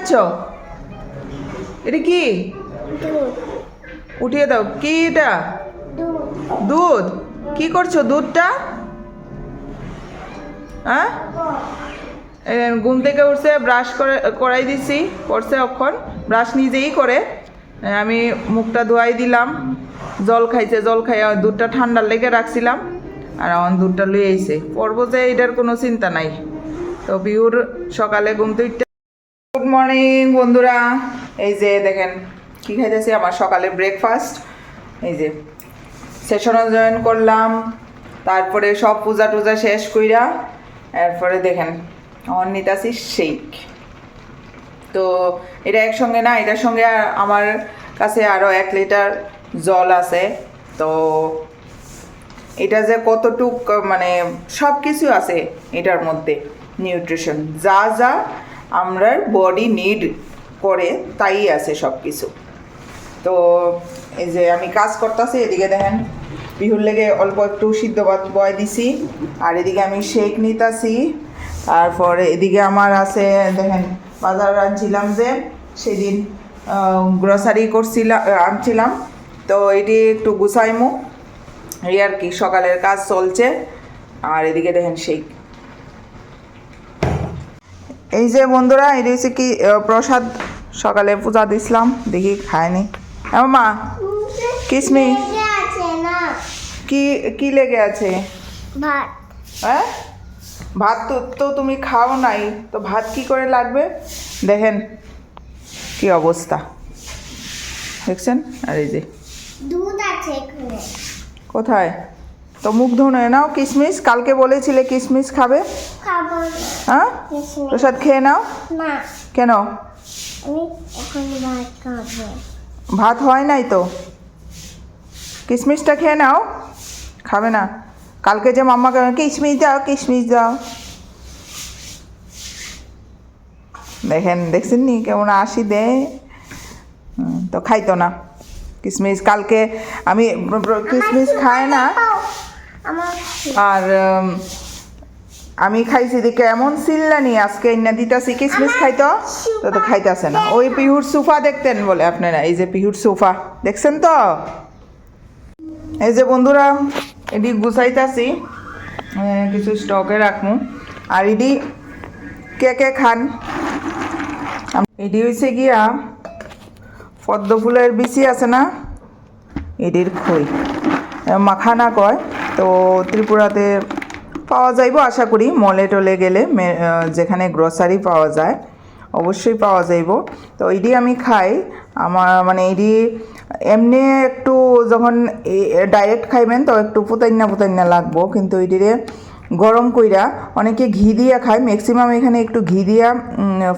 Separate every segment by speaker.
Speaker 1: খাচ্ছ এটা কি? উঠিয়ে দাও। কি এটা? দুধ। কি করছ? দুধটা? হ্যাঁ? ঘুম থেকে উঠছে ব্রাশ করে করাই দিছি করছে অক্ষণ ব্রাশ নিজেই করে। আমি মুখটা ধোয়াই দিলাম। জল খাইছে জল খাইয়া দুধটা ঠান্ডার লেগে রাখছিলাম। আর আমার দুধটা লুয়ে আইছে। পড়ব যে এটার কোনো চিন্তা নাই। তো বিহুর সকালে ঘুম থেকে গুড মর্নিং বন্ধুরা। এই যে দেখেন, কি খাইতেছি? আমার সকালে ব্রেকফাস্ট এই যে সেশনও জয়েন করলাম। তারপরে সব পূজা টুজা শেষ কইরা, এরপরে দেখেন, আমার নিতাছি শেক তো এটা একসঙ্গে না, এটার সঙ্গে আমার কাছে আরও এক লিটার জল আছে। তো এটা যে কতটুক মানে সব কিছু আছে এটার মধ্যে নিউট্রিশন যা যা আমরা বডি নিড করে তাই আছে সব কিছু তো এই যে আমি কাজ করতেছি, এদিকে দেখেন, বিহুর লেগে অল্প একটু সিদ্ধ বয় দিছি, আর এদিকে আমি শেক নিতাছি। তারপরে এদিকে আমার আছে, দেখেন, বাজার আনছিলাম যে, সেদিন গ্রসারি করছিলাম আনছিলাম। তো এটি একটু গুছাইমু। এই আর কি, সকালের কাজ চলছে। আর এদিকে দেখেন শেক এই যে বন্ধুরা এটা হচ্ছে কি প্রসাদ সকালে পূজা দিছিলাম দেখি খায়নি। হ্যাঁ মা কিসমি? কি কি লেগে আছে?
Speaker 2: ভাত।
Speaker 1: হ্যাঁ? ভাত তো তো তুমি খাও নাই তো ভাত কি করে লাগবে? দেখেন কি অবস্থা। দেখছেন? আর এই যে।
Speaker 2: দুধ আছে
Speaker 1: কোথায়? তো মুখ ধুনে নাও কিশমিশ। কালকে বলেছিলে কিশমিশ খাবে। হ্যাঁ। প্রসাদ খেয়ে নাও। কেন?
Speaker 2: ভাত
Speaker 1: হয় নাই তো? কিশমিশটা খেয়ে নাও। খাবে না। কালকে যে মাম্মাকে কিশমিশ দাও কিশমিশ দাও। দেখেন দেখছেন নি? কেমন আসি দে তো খাইতো না। কিশমিশ কালকে আমি কিশমিশ খায় না। আর আমি খাইছি দেখে এমন সিল্লানি আজকে ইন্না দিতাছি কিসমিস খাইতো? তো তো খাইতাছে না। ওই পিহুর সোফা দেখতেন বলে আপনারা এই যে পিহুর সোফা। দেখছেন তো? এই যে বন্ধুরা এটি গুছাইতাছি কিছু স্টকে রাখমু। আর এটি কে কে খান? এটি হয়েছে গিয়া পদ্ম ফুলের বিচি আছে না? এটির খই। মাখানা কয়। তো ত্রিপুরাতে পাওয়া যাইব, আশা করি। মলে টলে গেলে যেখানে গ্রসারি পাওয়া যায়, অবশ্যই পাওয়া যাইব। তো এটি আমি খাই। আমার মানে এটি এমনি একটু যখন ডাইরেক্ট খাইবেন, তো একটু পুতাইনা পুতাইনা লাগবো। কিন্তু এটিরে গরম কইরা অনেকে ঘি দিয়া খায়। ম্যাক্সিমাম এখানে একটু ঘি দিয়া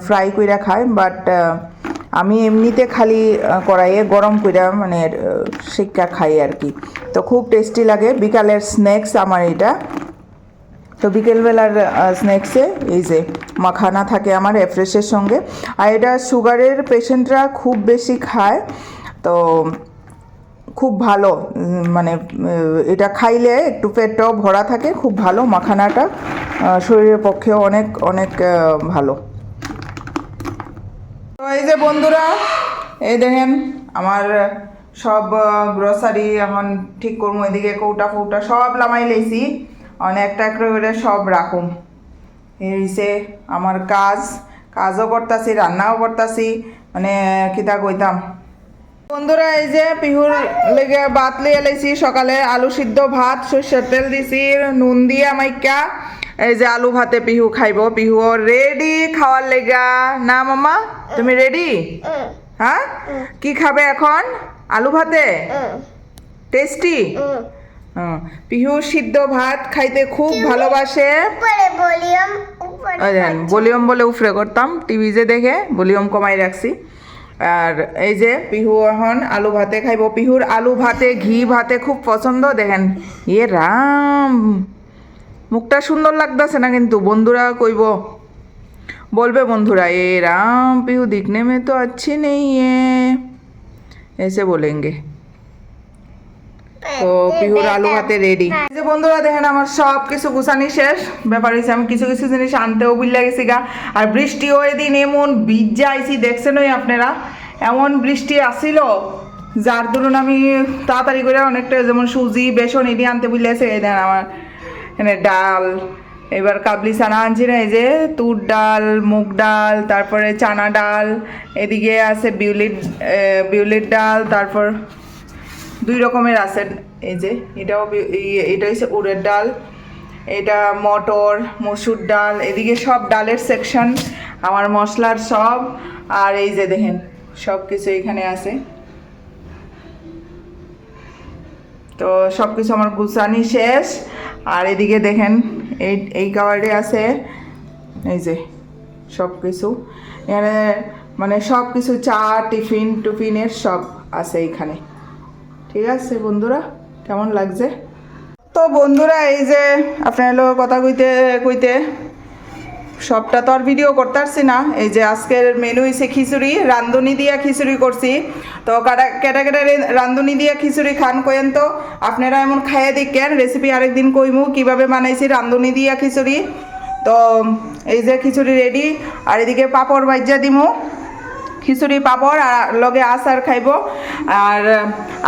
Speaker 1: ফ্রাই কইরা খায়। বাট আমি এমনিতে খালি কড়াইয়ে গরম কইরা মানে শিক্ষা খাই আর কি। তো খুব টেস্টি লাগে। বিকালের স্ন্যাক্স আমার এটা তো বিকেলবেলার স্ন্যাক্সে এই যে মাখানা থাকে আমার এফ্রেশের সঙ্গে। আর এটা সুগারের পেশেন্টরা খুব বেশি খায়। তো খুব ভালো মানে এটা খাইলে একটু পেটটাও ভরা থাকে। খুব ভালো মাখানাটা। শরীরের পক্ষেও অনেক অনেক ভালো। তো এই যে বন্ধুরা, এই দেখেন আমার সব গ্রসারি এখন ঠিক করব এদিকে কৌটা ফৌটা, সব লামাই লেছি। অনেকটা করে সব রাখুম। এই আমার কাজ। কাজও করতাছি, রান্নাও করতাছি মানে কিতা কইতাম। বন্ধুরা, এই যে পিহুর লেগে ভাত লিয়ে লাইছি সকালে। আলু সিদ্ধ ভাত, সর্ষের তেল দিছি, নুন দিয়া মাইকা। এই যে আলু ভাতে পিহু খাইব। পিহু রেডি খাওয়ার লেগা। না মামা? তুমি রেডি হ্যাঁ? কি খাবে এখন? আলু ভাতে? টেস্টি পিহু সিদ্ধ ভাত খাইতে খুব ভালোবাসে।
Speaker 2: ভলিউম
Speaker 1: বলে উফরে করতাম। টিভি যে দেখে ভলিউম কমাই রাখছি। আর এই যে পিহু এখন আলু ভাতে খাইব। পিহুর আলু ভাতে ঘি ভাতে খুব পছন্দ। দেখেন ইয়ে রাম। মুখটা সুন্দর লাগতেছে না কিন্তু বন্ধুরা কইব বলবে বন্ধুরা এ রাম পিহু दिखने में तो अच्छी नहीं है ऐसे बोलेंगे তো পিহুর আলু ভাতে রেডি যে বন্ধুরা দেখেন আমার সব কিছু গুছানি শেষ ব্যাপার হয়েছে আমি কিছু কিছু জিনিস আনতেও বুঝলে গেছি গা আর বৃষ্টিও এদিন এমন ভিজা আইছি দেখছেন ওই আপনারা এমন বৃষ্টি আসিল যার দরুন আমি তাড়াতাড়ি করে অনেকটা যেমন সুজি বেসন এটি আনতে বুঝলে গেছে এই দেখেন আমার এখানে ডাল, এবার কাবলি চানা আনছি না এই যে তুর ডাল, মুগ ডাল, তারপরে চানা ডাল, এদিকে আছে বিউলির বিউলির ডাল, তারপর দুই রকমের আছে। এই যে এটাও এটা হচ্ছে উড়ের ডাল, এটা মটর, মসুর ডাল, এদিকে সব ডালের সেকশন আমার মশলার সব, আর এই যে দেখেন সব কিছু এখানে আছে। তো সব কিছু আমার গুছানি শেষ। আর এদিকে দেখেন, এই এই কাবারে আছে, এই যে সব কিছু এখানে মানে সব কিছু চা, টিফিন, টুফিনের সব আছে এইখানে ঠিক আছে বন্ধুরা, কেমন লাগছে? তো বন্ধুরা, এই যে আপনার লোক কথা কইতে কইতে সবটা তো আর ভিডিও করতে পারছি না। এই যে আজকের মেনু হয়েছে খিচুড়ি রান্ধুনি দিয়া খিচুড়ি করছি। তো কাটা কেটা রান্ধুনি দিয়া খিচুড়ি খান কইেন তো। আপনারা এমন খাইয়ে দেখেন রেসিপি আরেকদিন কইমু, কীভাবে বানাইছি রান্ধুনি দিয়া খিচুড়ি। তো, এই যে খিচুড়ি রেডি আর এদিকে পাপড় ভাজ্যা দিমু। খিচুড়ি, পাপড়, আর লগে আচার খাইব। আর,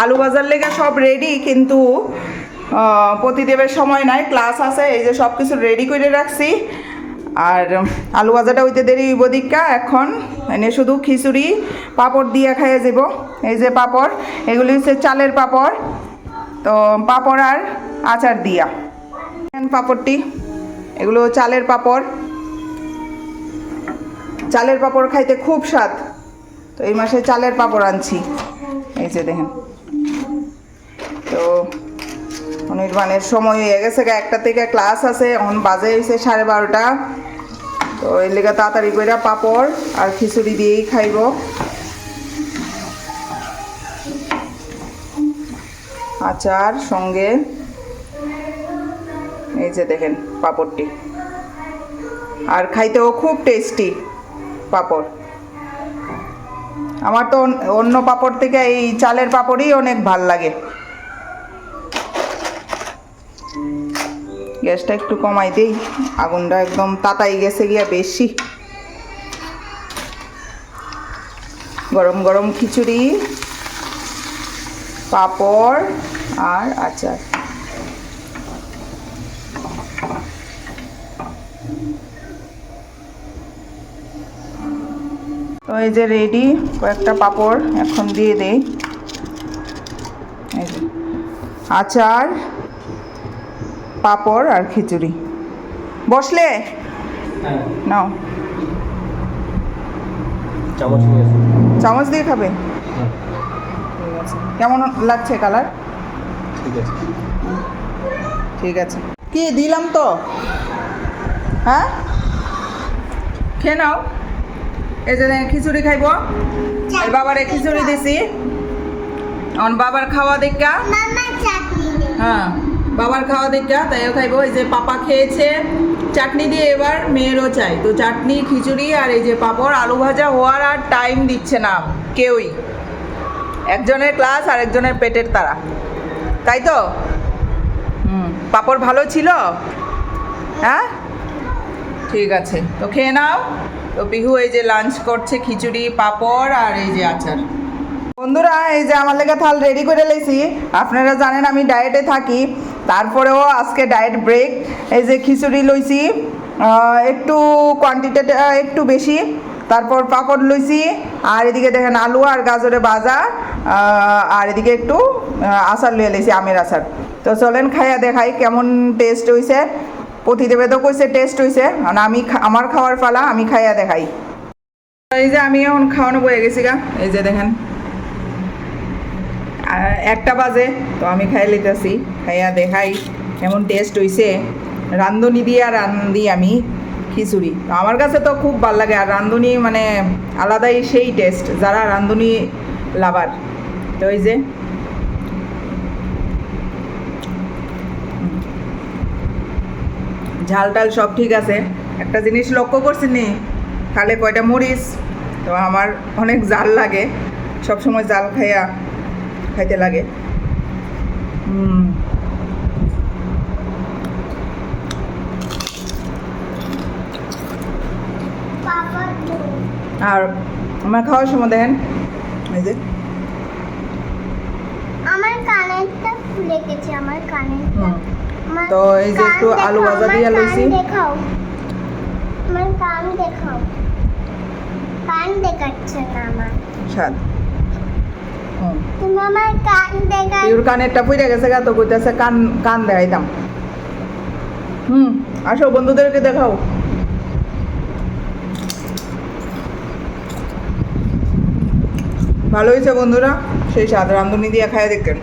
Speaker 1: আলু ভাজার লেগে সব রেডি কিন্তু প্রতিদেবের সময় নাই ক্লাস আছে, এই যে সব কিছু রেডি করে রাখছি। আর আলু ভাজাটা হইতে দেরি হইব দিকা এখন এনে শুধু খিচুড়ি, পাপড় দিয়ে খাইয়ে যাব এই যে পাপড়, এগুলি হচ্ছে চালের পাপড়, তো পাপড় আর আচার দিয়া। পাপড়টি, এগুলো চালের পাপড়। চালের পাপড় খাইতে খুব স্বাদ। তো এই মাসে চালের পাপড় আনছি। এই যে দেখেন। তো অনির্বাণের সময় হয়ে গেছে একটা থেকে ক্লাস আছে, এখন বাজে হয়েছে সাড়ে বারোটা। তো এর লেগে তাড়াতাড়ি করে পাপড় আর খিচুড়ি দিয়েই খাইব। আচার সঙ্গে এই যে দেখেন পাপড়টি। আর খাইতেও খুব টেস্টি পাপড়। আমার তো অন্য পাপড় থেকে এই চালের পাপড়ই অনেক ভালো লাগে। গ্যাসটা একটু কমাই দেই। আগুনটা একদম তাতাই গেছে গিয়া বেশি। গরম গরম খিচুড়ি, পাপড় আর আচার। তো এই যে রেডি কয়েকটা পাপড় এখন দিয়ে দেই। আচার পাপড় আর খিচুড়ি। বসলে?
Speaker 3: হ্যাঁ।
Speaker 1: নাও।
Speaker 3: চামচ
Speaker 1: চামচ দিয়ে খাবে?
Speaker 3: হ্যাঁ।
Speaker 1: কেমন লাগছে কালার?
Speaker 3: ঠিক আছে।
Speaker 1: ঠিক আছে। কি দিলাম তো? হ্যাঁ? খেয়ে নাও। এই যে খিচুড়ি খাইব। এই বাবারে খিচুড়ি দিছি। এখন বাবার খাওয়া দেখা। হ্যাঁ। বাবার খাওয়া দেখা তাইও খাইবো। এই যে পাপা খেয়েছে, চাটনি দিয়ে এবার মেয়েরও চাই। তো চাটনি, খিচুড়ি আর এই যে পাপড়, আলু ভাজা হওয়ার আর টাইম দিচ্ছে না কেউই। একজনের ক্লাস আর একজনের পেটের তারা। তাই তো? হুম, পাপড় ভালো ছিল? হ্যাঁ? ঠিক আছে। তো খেয়ে নাও। তো পিহু এই যে লাঞ্চ করছে, খিচুড়ি, পাপড় আর এই যে আচার। বন্ধুরা, এই যে আমার লেগে থাল রেডি করে লেছি। আপনারা জানেন আমি ডায়েটে থাকি। তারপরেও আজকে ডায়েট ব্রেক এই যে খিচুড়ি লইছি একটু কোয়ান্টিটিটা একটু বেশি। তারপর পাপড় লইছি, আর এদিকে দেখেন আলু আর গাজরে বাজা আর এদিকে একটু আচার লইয়ে লেছি আমের আচার। তো চলেন খাইয়া দেখাই কেমন টেস্ট হইছে। প্রতিদেবে তো কইছে টেস্ট হইছে আর আমি আমার খাওয়ার পালা, আমি খাইয়া দেখাই। এই যে আমি এখন খাওয়ানো বয়ে গেছি গা। এই যে দেখেন একটা বাজে, তো আমি খাই লিতেছি, খাইয়া দেখাই এমন টেস্ট হইছে। রান্ধুনি দিয়ে আর রান্ধি আমি খিচুড়ি। আমার কাছে তো খুব ভালো লাগে, আর রান্ধুনি মানে আলাদাই সেই টেস্ট যারা রান্ধুনি লাভার তো ওই যে, ঝাল টাল সব ঠিক আছে। একটা জিনিস লক্ষ্য করছি নি? খালে কয়টা মরিচ? তো আমার অনেক জাল লাগে। সব সময় জাল খাইয়া খাইতে লাগে। আর আমার খাওয়ার সময় দেখেন এই যে।
Speaker 2: আমার কানেরটা খুলে গেছে আমার কানেরটা।
Speaker 1: তো এই যে একটু আলু ভাজা দিয়ে লইছি।
Speaker 2: দেখাও। আমার কান দেখাও। কান দেখাচ্ছে না আমার।
Speaker 1: স্বাদ।
Speaker 2: তুমি আমার কান
Speaker 1: কানেরটা পুড়ে গেছে গা তো কইতাছে কান কান দেখাইতাম। হুম আসো বন্ধুদেরকে দেখাও। ভালো হয়েছে বন্ধুরা সেই স্বাদ রান্ধুনি দিয়ে খাইয়ে দেখতেন